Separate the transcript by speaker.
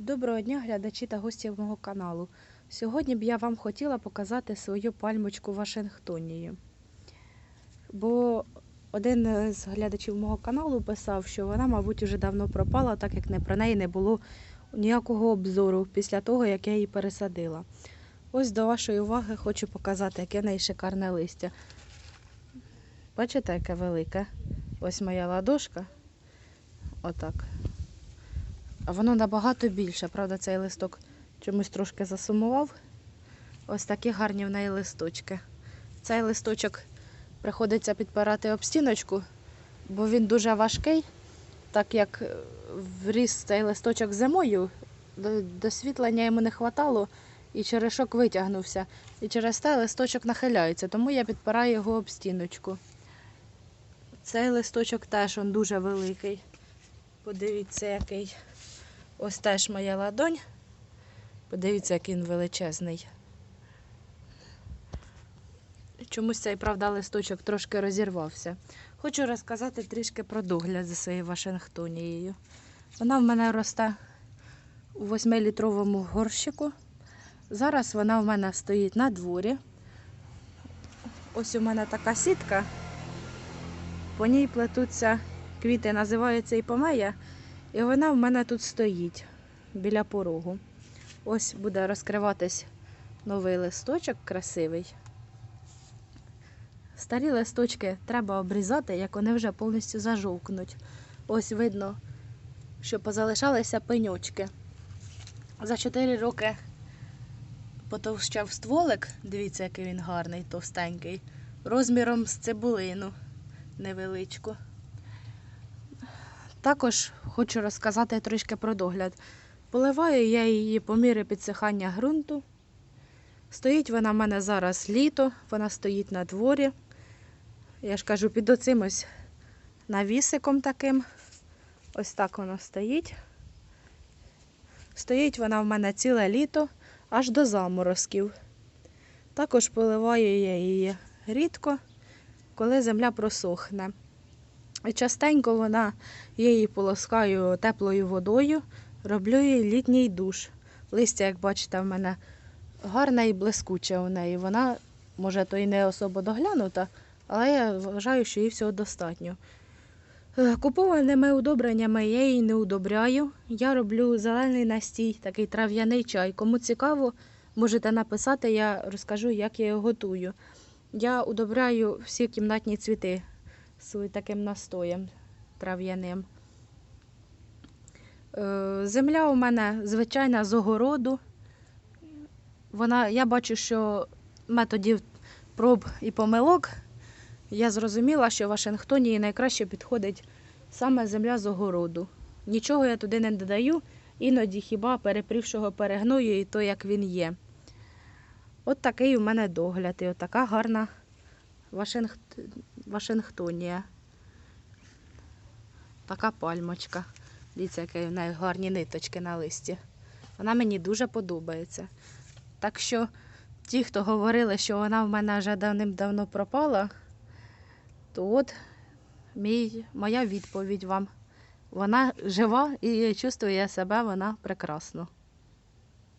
Speaker 1: Доброго дня, глядачі та гості мого каналу. Сьогодні б я вам хотіла показати свою пальмочку Вашингтонію. Бо один з глядачів мого каналу писав, що вона, мабуть, вже давно пропала, так як про неї не було ніякого обзору після того, як я її пересадила. Ось до вашої уваги хочу показати, яке в неї шикарне листя. Бачите, яке велике? Ось моя ладошка. Отак. Воно набагато більше. Правда, цей листок чомусь трошки засумував. Ось такі гарні в неї листочки. Цей листочок приходиться підпирати об стіночку, бо він дуже важкий, так як е, вріс цей листочок зимою, до, світлення йому не хватало, і черешок витягнувся. І через те листочок нахиляється, тому я підпираю його об стіночку. Цей листочок теж он дуже великий. Подивіться, який. Ось теж моя ладонь. Подивіться, який він величезний. Чомусь цей, правда, листочок трошки розірвався. Хочу розказати трішки про догляд за своєю Вашингтонією. Вона в мене росте у 8-літровому горщику. Зараз вона в мене стоїть на дворі. Ось у мене така сітка. По ній плетуться квіти, називаються іпомея. І вона в мене тут стоїть біля порогу. Ось буде розкриватись новий листочок красивий. Старі листочки треба обрізати, як вони вже повністю зажовкнуть. Ось видно, що позалишалися пеньочки. За 4 роки потовщав стволик, дивіться, який він гарний, товстенький, розміром з цибулину невеличку. Також хочу розказати трішки про догляд. Поливаю я її по мірі підсихання ґрунту. Стоїть вона в мене зараз літо, вона стоїть на дворі. Я ж кажу, під оцим ось навісиком таким. Ось так воно стоїть. Стоїть вона в мене ціле літо, аж до заморозків. Також поливаю я її рідко, коли земля просохне. Частенько вона, я її полоскаю теплою водою, роблю їй літній душ. Листя, як бачите, в мене гарне і блискуче у неї. Вона, може, то і не особо доглянута, але я вважаю, що їй всього достатньо. Е, Купованими удобреннями я її не удобряю. Я роблю зелений настій, такий трав'яний чай. Кому цікаво, можете написати, я розкажу, як я його готую. Я удобряю всі кімнатні цвіти з таким настоєм трав'яним. Е, Земля у мене звичайна з огороду. Вона, я бачу, що методів проб і помилок я зрозуміла, що в Вашингтоні найкраще підходить саме земля з огороду. Нічого я туди не додаю, іноді хіба перепрівшого перегною і то, як він є. От такий у мене догляд і от така гарна Вашингт... Вашингтонія. Така пальмочка. Дивіться, які в неї гарні ниточки на листі. Вона мені дуже подобається. Так що ті, хто говорили, що вона в мене вже давним-давно пропала, то от мій, моя відповідь вам. Вона жива і чувствує себе вона прекрасно.